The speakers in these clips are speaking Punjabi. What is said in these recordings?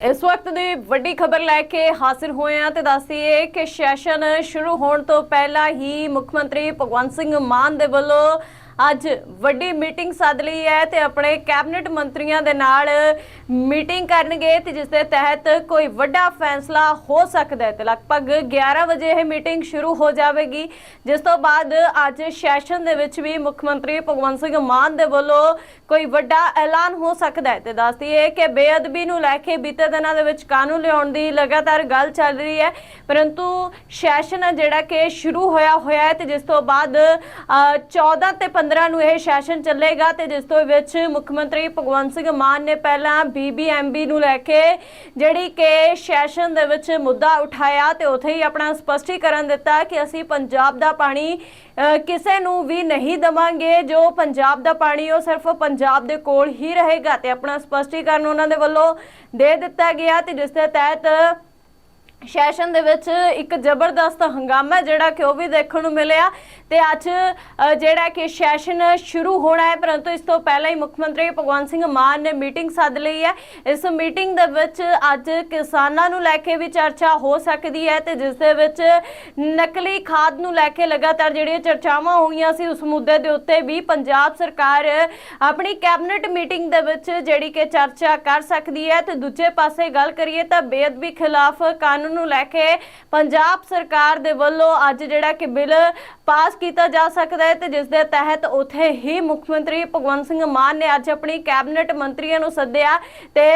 ਇਸ ਵਕਤ ਦੀ ਵੱਡੀ ਖਬਰ ਲੈ ਕੇ ਹਾਜ਼ਰ ਹੋਏ ਆ ਤੇ ਦੱਸਦੀਏ ਕਿ ਸੈਸ਼ਨ ਸ਼ੁਰੂ ਹੋਣ ਤੋਂ ਪਹਿਲਾਂ ਹੀ ਮੁੱਖ ਮੰਤਰੀ ਭਗਵੰਤ ਸਿੰਘ ਮਾਨ ਦੇ ਵੱਲੋਂ ਅੱਜ ਵੱਡੀ ਮੀਟਿੰਗ ਸੱਦ ਲਈ ਹੈ ਤੇ ਆਪਣੇ ਕੈਬਨਿਟ ਮੰਤਰੀਆਂ ਦੇ ਨਾਲ ਮੀਟਿੰਗ ਕਰਨਗੇ ਤੇ ਜਿਸ ਦੇ ਤਹਿਤ ਕੋਈ ਵੱਡਾ ਫੈਸਲਾ ਹੋ ਸਕਦਾ ਹੈ ਤੇ ਲਗਭਗ 11 ਵਜੇ ਇਹ ਮੀਟਿੰਗ ਸ਼ੁਰੂ ਹੋ ਜਾਵੇਗੀ। ਜਿਸ ਤੋਂ ਬਾਅਦ ਅੱਜ ਸੈਸ਼ਨ ਦੇ ਵਿੱਚ ਵੀ ਮੁੱਖ ਮੰਤਰੀ ਭਗਵੰਤ ਸਿੰਘ ਮਾਨ ਦੇ ਵੱਲੋਂ ਕੋਈ ਵੱਡਾ ਐਲਾਨ ਹੋ ਸਕਦਾ ਹੈ ਤੇ ਦੱਸਦੀ ਹੈ ਕਿ ਬੇਅਦਬੀ ਨੂੰ ਲੈ ਕੇ ਬੀਤੇ ਦਿਨਾਂ ਦੇ ਵਿੱਚ ਕਾਨੂੰਨ ਲਿਆਉਣ ਦੀ ਲਗਾਤਾਰ ਗੱਲ ਚੱਲ ਰਹੀ ਹੈ ਪਰੰਤੂ ਸੈਸ਼ਨ ਜਿਹੜਾ ਕਿ ਸ਼ੁਰੂ ਹੋਇਆ ਹੋਇਆ ਹੈ ਤੇ ਜਿਸ ਤੋਂ ਬਾਅਦ ਅ, 14 ਤੇ 15 ਨੂੰ ਇਹ ਸੈਸ਼ਨ ਚੱਲੇਗਾ ਤੇ ਜਿਸ ਤੋਂ ਵਿੱਚ ਮੁੱਖ ਮੰਤਰੀ ਭਗਵੰਤ ਸਿੰਘ ਮਾਨ ਨੇ ਪਹਿਲਾਂ ਬੀਬੀਐਮਬੀ ਨੂੰ ਲੈ ਕੇ ਜਿਹੜੀ ਕਿ ਸੈਸ਼ਨ ਦੇ ਵਿੱਚ ਮੁੱਦਾ ਉਠਾਇਆ ਤੇ ਉੱਥੇ ਹੀ ਆਪਣਾ ਸਪਸ਼ਟੀਕਰਨ ਦਿੱਤਾ ਕਿ ਅਸੀਂ ਪੰਜਾਬ ਦਾ ਪਾਣੀ ਕਿਸੇ ਨੂੰ ਵੀ ਨਹੀਂ ਦਵਾਂਗੇ। ਜੋ ਪੰਜਾਬ ਦਾ ਪਾਣੀ, ਉਹ ਸਿਰਫ ਪੰਜਾਬ ਦੇ ਕੋਲ ਹੀ ਰਹੇਗਾ ਤੇ ਆਪਣਾ ਸਪਸ਼ਟੀਕਰਨ ਉਹਨਾਂ ਦੇ ਵੱਲੋਂ ਦੇ ਦਿੱਤਾ ਗਿਆ ਤੇ ਜਿਸ ਦੇ ਤਹਿਤ ਸੈਸ਼ਨ ਦੇ ਵਿੱਚ ਇੱਕ ਜ਼ਬਰਦਸਤ ਹੰਗਾਮਾ ਜਿਹੜਾ ਕਿ ਉਹ ਵੀ ਦੇਖਣ ਨੂੰ ਮਿਲਿਆ ਤੇ ਅੱਜ ਜਿਹੜਾ ਕਿ ਸੈਸ਼ਨ ਸ਼ੁਰੂ ਹੋਣਾ ਹੈ, ਪਰੰਤੂ ਇਸ ਤੋਂ ਪਹਿਲਾਂ ਹੀ ਮੁੱਖ ਮੰਤਰੀ ਭਗਵੰਤ ਸਿੰਘ ਮਾਨ ਨੇ ਮੀਟਿੰਗ ਸੱਦ ਲਈ ਹੈ। ਇਸ ਮੀਟਿੰਗ ਦੇ ਵਿੱਚ ਅੱਜ ਕਿਸਾਨਾਂ ਨੂੰ ਲੈ ਕੇ ਵੀ ਚਰਚਾ ਹੋ ਸਕਦੀ ਹੈ ਤੇ ਜਿਸ ਦੇ ਵਿੱਚ ਨਕਲੀ ਖਾਦ ਨੂੰ ਲੈ ਕੇ ਲਗਾਤਾਰ ਜਿਹੜੀਆਂ ਚਰਚਾਵਾਂ ਹੋਈਆਂ ਸੀ, ਉਸ ਮੁੱਦੇ ਦੇ ਉੱਤੇ ਵੀ ਪੰਜਾਬ ਸਰਕਾਰ ਆਪਣੀ ਕੈਬਨਿਟ ਮੀਟਿੰਗ ਦੇ ਵਿੱਚ ਜਿਹੜੀ ਕਿ ਚਰਚਾ ਕਰ ਸਕਦੀ ਹੈ। ਤੇ ਦੂਜੇ ਪਾਸੇ ਗੱਲ ਕਰੀਏ ਤਾਂ ਬੇਅਦਬੀ ਖਿਲਾਫ ਕਾਨੂੰਨ ਨੂੰ ਲੈ ਕੇ ਪੰਜਾਬ ਸਰਕਾਰ ਦੇ ਵੱਲੋਂ ਅੱਜ ਜਿਹੜਾ ਕਿ ਬਿੱਲ ਪਾਸ ਕੀਤਾ ਜਾ ਸਕਦਾ ਹੈ ਤੇ ਜਿਸ ਦੇ ਤਹਿਤ ਉਥੇ ਹੀ ਮੁੱਖ ਮੰਤਰੀ ਭਗਵੰਤ ਸਿੰਘ ਮਾਨ ਨੇ ਅੱਜ ਆਪਣੀ ਕੈਬਨਿਟ ਮੰਤਰੀਆਂ ਨੂੰ ਸੱਦਿਆ ਤੇ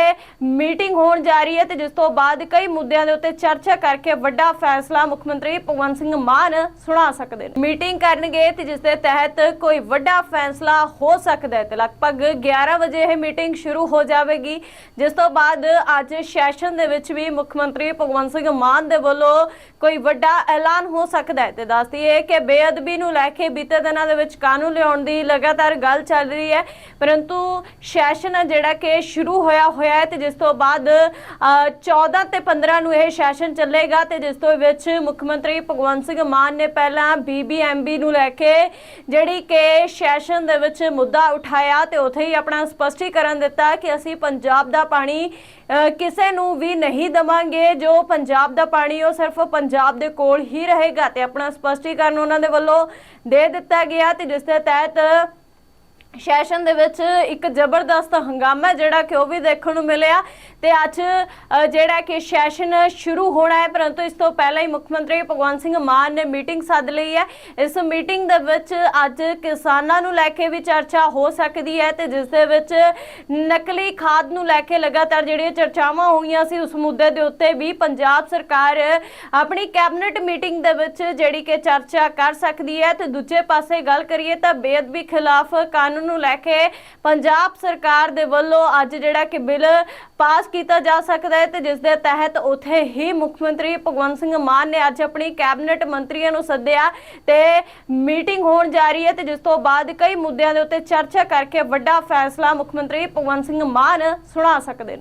ਮੀਟਿੰਗ ਹੋਣ ਜਾ ਰਹੀ ਹੈ ਤੇ ਜਿਸ ਤੋਂ ਬਾਅਦ ਕਈ ਮੁੱਦਿਆਂ ਦੇ ਉੱਤੇ ਚਰਚਾ ਕਰਕੇ ਵੱਡਾ ਫੈਸਲਾ ਮੁੱਖ ਮੰਤਰੀ ਭਗਵੰਤ ਸਿੰਘ ਮਾਨ ਸੁਣਾ ਸਕਦੇ ਨੇ। ਮੀਟਿੰਗ ਕਰਨਗੇ ਤੇ ਜਿਸ ਦੇ ਤਹਿਤ ਕੋਈ ਵੱਡਾ ਫੈਸਲਾ ਹੋ ਸਕਦਾ ਹੈ ਤੇ ਲਗਭਗ 11 ਵਜੇ ਇਹ ਮੀਟਿੰਗ ਸ਼ੁਰੂ ਹੋ ਜਾਵੇਗੀ। ਜਿਸ ਤੋਂ ਬਾਅਦ ਅੱਜ ਸੈਸ਼ਨ ਦੇ ਵਿੱਚ ਵੀ ਮੁੱਖ ਮੰਤਰੀ ਭਗਵੰਤ ਸਿੰਘ ਮਾਨ ਦੇ ਵੱਲੋਂ ਕੋਈ ਵੱਡਾ ਐਲਾਨ ਹੋ ਸਕਦਾ ਹੈ। ਤੇ ਦੱਸਦੀ ਹੈ ਕਿ ਬੇਅਦਬੀ ਨੂੰ ਲੈ ਕੇ ਬੀਤੇ ਦਿਨਾਂ ਦੇ ਵਿੱਚ ਕਾਨੂੰਨ ਲਿਆਉਣ ਦੀ ਲਗਾਤਾਰ ਗੱਲ ਚੱਲ ਰਹੀ ਹੈ। ਪਰੰਤੂ ਸੈਸ਼ਨ ਹੈ ਜਿਹੜਾ ਕਿ ਸ਼ੁਰੂ ਹੋਇਆ ਹੋਇਆ ਹੈ ਤੇ ਜਿਸ ਤੋਂ ਬਾਅਦ 14 ਤੇ 15 ਨੂੰ ਇਹ ਸੈਸ਼ਨ ਚੱਲੇਗਾ ਤੇ ਜਿਸ ਤੋਂ ਵਿੱਚ ਮੁੱਖ ਮੰਤਰੀ ਭਗਵੰਤ ਸਿੰਘ ਮਾਨ ਨੇ ਪਹਿਲਾਂ ਬੀਬੀਐਮਬੀ ਨੂੰ ਲੈ ਕੇ ਜਿਹੜੀ ਕਿ ਸੈਸ਼ਨ ਦੇ ਵਿੱਚ ਮੁੱਦਾ ਉਠਾਇਆ ਤੇ ਉੱਥੇ ਹੀ ਆਪਣਾ ਸਪਸ਼ਟੀਕਰਨ ਦਿੱਤਾ ਕਿ ਅਸੀਂ ਪੰਜਾਬ ਦਾ ਪਾਣੀ ਕਿਸੇ ਨੂੰ ਵੀ ਨਹੀਂ ਦਵਾਂਗੇ, ਜੋ ਪੰਜਾਬ ਦਾ ਪਾਣੀ, ਉਹ ਸਿਰਫ ਪੰਜਾਬ ਦੇ ਕੋਲ ਹੀ ਰਹੇਗਾ ਤੇ ਆਪਣਾ ਸਪਸ਼ਟੀਕਰਨ ਉਹਨਾਂ ਦੇ ਵੱਲੋਂ ਦੇ ਦਿੱਤਾ ਗਿਆ ਤੇ ਜਿਸ ਦੇ ਤਹਿਤ ਸੈਸ਼ਨ ਦੇ ਵਿੱਚ ਇੱਕ ਜ਼ਬਰਦਸਤ ਹੰਗਾਮਾ ਜਿਹੜਾ ਕਿ ਉਹ ਵੀ ਦੇਖਣ ਨੂੰ ਮਿਲਿਆ ਤੇ ਅੱਜ ਜਿਹੜਾ ਕਿ ਸੈਸ਼ਨ ਸ਼ੁਰੂ ਹੋਣਾ ਹੈ, ਪਰੰਤੂ ਇਸ ਤੋਂ ਪਹਿਲਾਂ ਹੀ ਮੁੱਖ ਮੰਤਰੀ ਭਗਵੰਤ ਸਿੰਘ ਮਾਨ ਨੇ ਮੀਟਿੰਗ ਸੱਦ ਲਈ ਹੈ। ਇਸ ਮੀਟਿੰਗ ਦੇ ਵਿੱਚ ਅੱਜ ਕਿਸਾਨਾਂ ਨੂੰ ਲੈ ਕੇ ਵੀ ਚਰਚਾ ਹੋ ਸਕਦੀ ਹੈ ਤੇ ਜਿਸ ਦੇ ਵਿੱਚ ਨਕਲੀ ਖਾਦ ਨੂੰ ਲੈ ਕੇ ਲਗਾਤਾਰ ਜਿਹੜੀਆਂ ਚਰਚਾਵਾਂ ਹੋਈਆਂ ਸੀ, ਉਸ ਮੁੱਦੇ ਦੇ ਉੱਤੇ ਵੀ ਪੰਜਾਬ ਸਰਕਾਰ ਆਪਣੀ ਕੈਬਨਿਟ ਮੀਟਿੰਗ ਦੇ ਵਿੱਚ ਜਿਹੜੀ ਕਿ ਚਰਚਾ ਕਰ ਸਕਦੀ ਹੈ। ਤੇ ਦੂਜੇ ਪਾਸੇ ਗੱਲ ਕਰੀਏ ਤਾਂ ਬੇਅਦਬੀ ਖਿਲਾਫ ਕਾਨੂੰਨ ਨੂੰ ਲੈ ਕੇ ਪੰਜਾਬ ਸਰਕਾਰ ਦੇ ਵੱਲੋਂ ਅੱਜ ਜਿਹੜਾ ਕਿ ਬਿੱਲ ਪਾਸ ਕੀਤਾ ਜਾ ਸਕਦਾ ਹੈ ਤੇ ਜਿਸ ਦੇ ਤਹਿਤ ਉਥੇ ਹੀ ਮੁੱਖ ਮੰਤਰੀ ਭਗਵੰਤ ਸਿੰਘ ਮਾਨ ਨੇ ਅੱਜ ਆਪਣੀ ਕੈਬਨਿਟ ਮੰਤਰੀਆਂ ਨੂੰ ਸੱਦਿਆ ਤੇ ਮੀਟਿੰਗ ਹੋਣ ਜਾ ਰਹੀ ਹੈ ਤੇ ਜਿਸ ਤੋਂ ਬਾਅਦ ਕਈ ਮੁੱਦਿਆਂ ਦੇ ਉੱਤੇ ਚਰਚਾ ਕਰਕੇ ਵੱਡਾ ਫੈਸਲਾ ਮੁੱਖ ਮੰਤਰੀ ਭਗਵੰਤ ਸਿੰਘ ਮਾਨ ਸੁਣਾ ਸਕਦੇ ਨੇ।